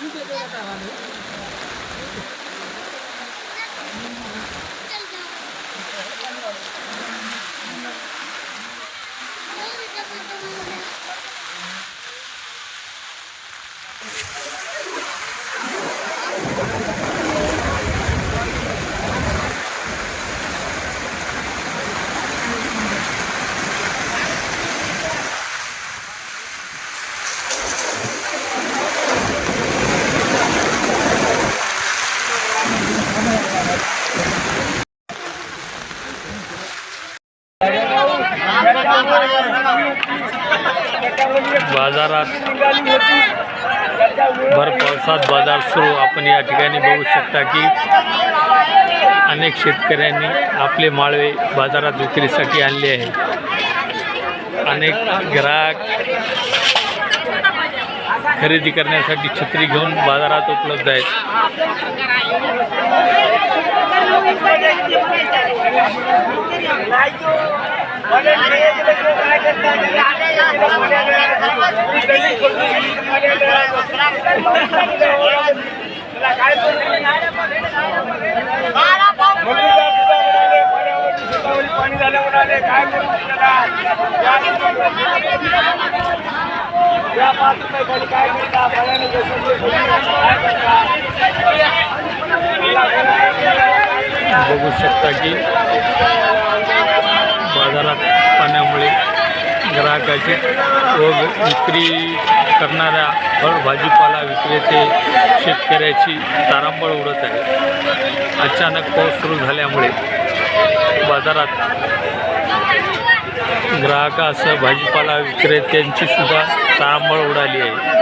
Ini dia kata बाजारात भर पावसात बाजार सुरू. आपण या ठिकाणी बघू शकता की अनेक शेतकऱ्यांनी आपले माळवे बाजारात विक्रीसाठी आणले आहे. अनेक ग्राहक खरेदी करण्यासाठी छत्री घेऊन बाजारात उपलब्ध आहेत. पाणी झालं म्हणाले काय करू या पाच रुपये काय करता पाण्याने घसरले, काय करता? बघू शकता की बाजारात पाण्यामुळे ग्राहकाची व विक्री करणाऱ्या फळ भाजीपाला विक्रेते शेतकऱ्याची तारांबळ उडत आहे. अचानक पाऊस सुरू झाल्यामुळे बाजारात ग्राहकासह भाजीपाला विक्रेत्यांची सुद्धा तारांबळ उडाली आहे.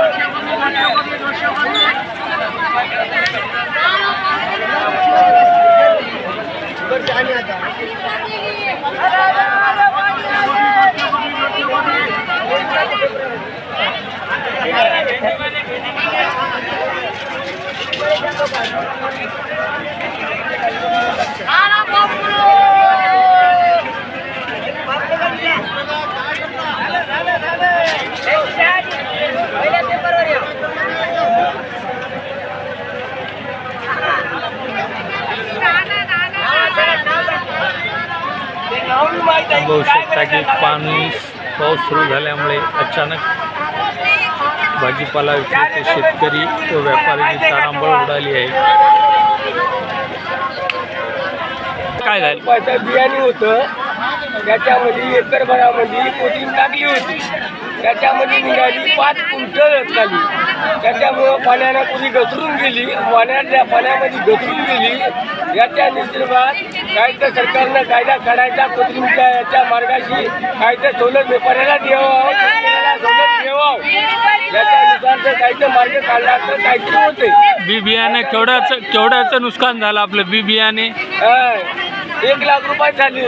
¡Gracias! बघू शकता की पाणी पाऊस सुरू झाल्यामुळे अचानक भाजीपाला विक्रेते शेतकरी व व्यापाऱ्यांची तारांबळ उडाली आहे. काय झालं? पाहिजे बियाणे होतं. त्याच्यामध्ये एकरभरामध्ये भरामध्ये टाकली होती. त्याच्यामध्ये निघाली पाच कुंटल रत्नाली त्याच्यामुळं पाण्यानं कुणी घसरून गेली पाण्याच्या पाण्यामध्ये घसरून गेली याच्या निसर्गात काय तर सरकारनं कायदा काढायचा कोथिंबीरच्या याच्या मार्गाशी काय तर सवलत व्यापाऱ्याला द्यावं सवलत द्यावं. याच्यानुसार जर काही तर मार्ग काढला तर काहीतरी होते. बी बियाणे केवढ्याचं केवढ्याचं नुकसान झालं आपलं बी बियाणे एक लाख रुपये झाले.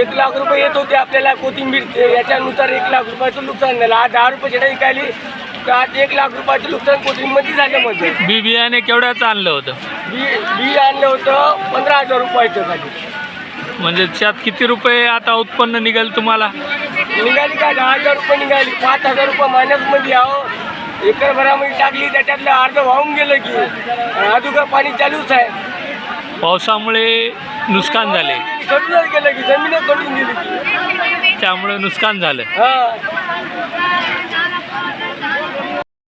एक लाख रुपये येत होते आपल्याला कोथिंबीर याच्यानुसार एक लाख रुपयाचं नुकसान झालं. आज दहा रुपये शेटा विकायली एक लाख रुपयाचं नुकसान कोथिंबीरमध्ये झालं म्हणजे बी बियाणे केवढ्याचं आणलं होतं? बी बी आणलं होतं पंधरा हजार रुपयाचं खाली. म्हणजे त्यात किती रुपये आता उत्पन्न निघेल तुम्हाला? निघाली का? दहा हजार रुपये निघाली. पाच हजार रुपये मायनसमध्ये आहो. एकर भरामध्ये टाकली त्याच्यातलं अर्ध वाहून गेलं की. अजून का पाणी चालूच आहे. पावसामुळे नुकसान झाले. गेलं की जमीनच गेली की. त्यामुळे नुकसान झालं. हा.